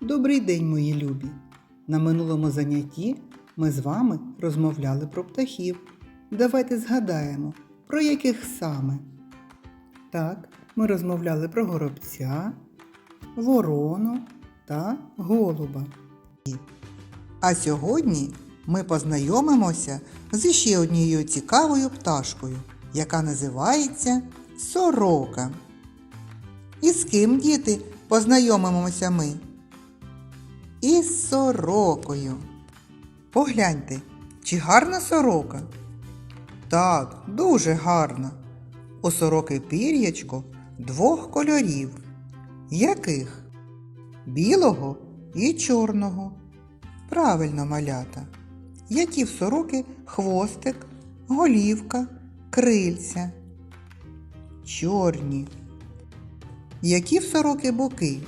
Добрий день, мої любі! На минулому занятті ми з вами розмовляли про птахів. Давайте згадаємо, про яких саме. Так, ми розмовляли про горобця, ворону та голуба. А сьогодні ми познайомимося з ще однією цікавою пташкою, яка називається сорока. І з ким, діти, познайомимося ми? Із сорокою. Погляньте, чи гарна сорока? Так, дуже гарна. У сороки пір'ячко двох кольорів. Яких? Білого і чорного. Правильно, малята. Які в сороки хвостик, голівка, крильця. Чорні. Які в сороки боки?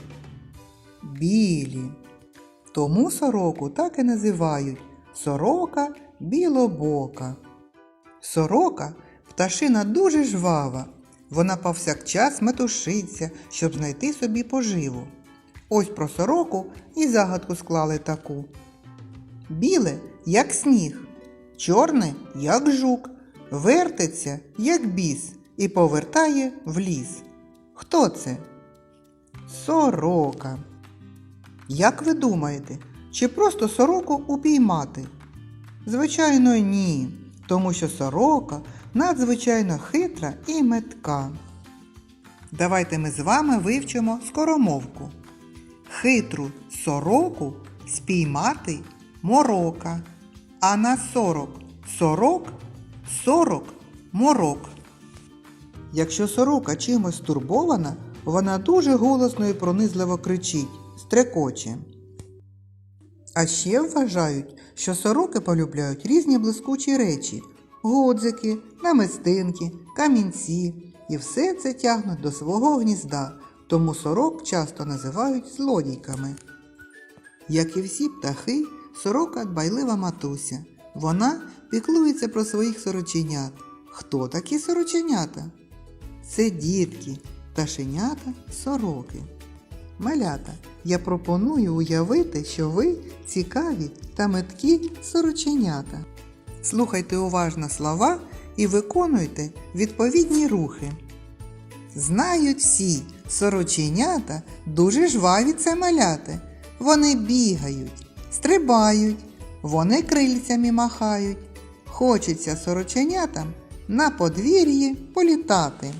Білі. Тому сороку так і називають сорока білобока. Сорока пташина дуже жвава. Вона повсякчас метушиться, щоб знайти собі поживу. Ось про сороку і загадку склали таку. Біле, як сніг, чорне, як жук, вертиться, як біс, і повертає в ліс. Хто це? Сорока. Як ви думаєте, чи просто сороку упіймати? Звичайно, ні, тому що сорока надзвичайно хитра і метка. Давайте ми з вами вивчимо скоромовку. Хитру сороку спіймати морока, а на сорок сорок сорок морок. Якщо сорока чимось стурбована, вона дуже голосно і пронизливо кричить, стрекоче. А ще вважають, що сороки полюбляють різні блискучі речі годзики, намистинки, камінці, і все це тягнуть до свого гнізда, тому сорок часто називають злодійками. Як і всі птахи, сорока дбайлива матуся. Вона піклується про своїх сороченят. Хто такі сороченята? Це дітки, пташенята, сороки. Малята, я пропоную уявити, що ви цікаві та меткі сороченята. Слухайте уважно слова і виконуйте відповідні рухи. Знають всі, сороченята дуже жваві це маляти. Вони бігають, стрибають, вони крильцями махають. Хочеться сороченятам на подвір'ї політати.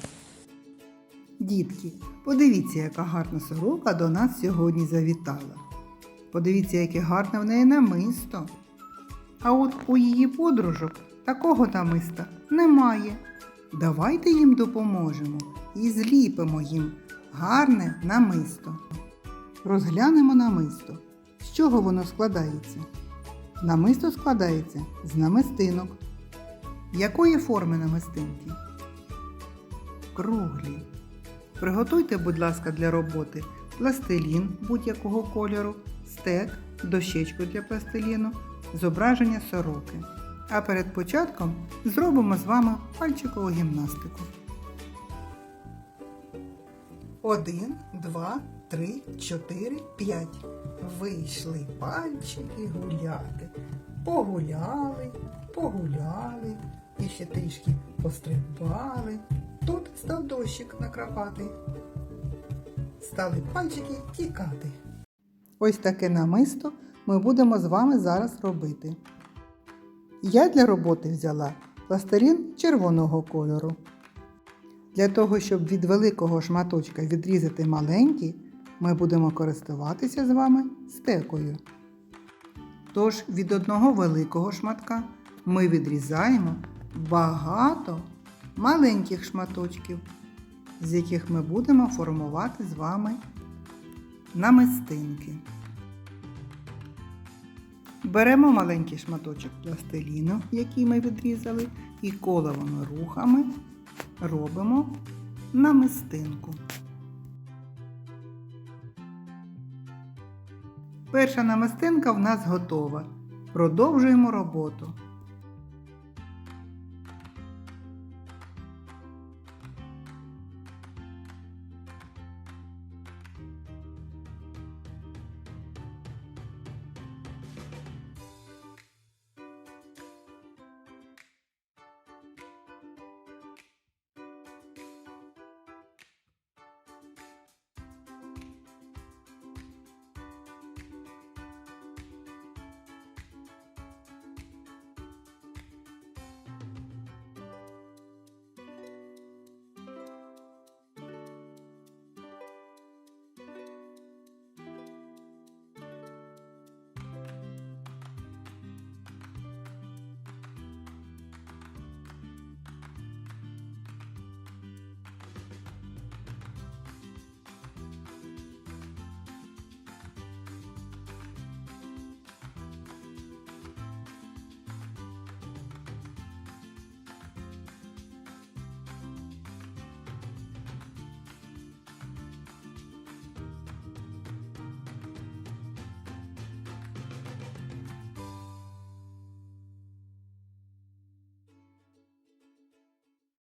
Дітки, подивіться, яка гарна сорока до нас сьогодні завітала. Подивіться, яке гарне в неї намисто. А от у її подружок такого намиста немає. Давайте їм допоможемо і зліпимо їм гарне намисто. Розглянемо намисто. З чого воно складається? Намисто складається з намистинок. Якої форми намистинки? Круглі. Приготуйте, будь ласка, для роботи пластилін будь-якого кольору, стек, дощечку для пластиліну, зображення сороки. А перед початком зробимо з вами пальчикову гімнастику. Один, два, три, чотири, п'ять. Вийшли пальчики гуляти. Погуляли, погуляли, і ще трішки пострибали. Тут став дощик накрапати. Стали пальчики тікати. Ось таке намисто ми будемо з вами зараз робити. Я для роботи взяла пластилін червоного кольору. Для того, щоб від великого шматочка відрізати маленький, ми будемо користуватися з вами стекою. Тож від одного великого шматка ми відрізаємо багато маленьких шматочків, з яких ми будемо формувати з вами намистинки. Беремо маленький шматочок пластиліну, який ми відрізали, і коловими рухами робимо намистинку. Перша намистинка в нас готова. Продовжуємо роботу.